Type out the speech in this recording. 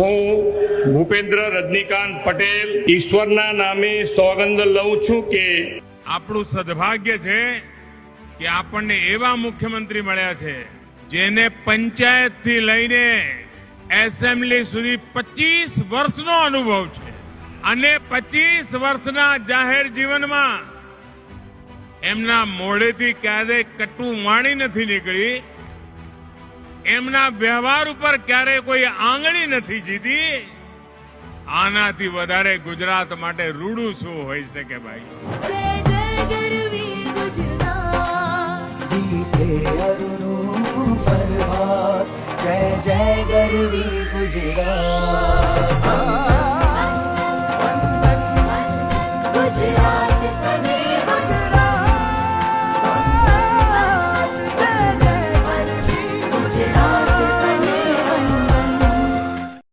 હું ભૂપેન્દ્ર રજનીકાંત પટેલ ઈશ્વરના નામે સોગંદ લઉં છું કે આપણું સદભાગ્ય છે કે આપણને એવા મુખ્યમંત્રી મળ્યા છે જેને પંચાયતથી લઈને એસેમ્બલી સુધી પચીસ વર્ષનો અનુભવ છે. અને પચીસ વર્ષના જાહેર જીવનમાં એમના મોઢેથી ક્યારેય કટુ વાણી નથી નીકળી. એમના વ્યવહાર ઉપર ક્યારેય કોઈ આંગળી નથી જીતી. આનાથી વધારે ગુજરાત માટે રૂડું શું હોઈ શકે ભાઈ? જય જય ગરવી ગુજરાત.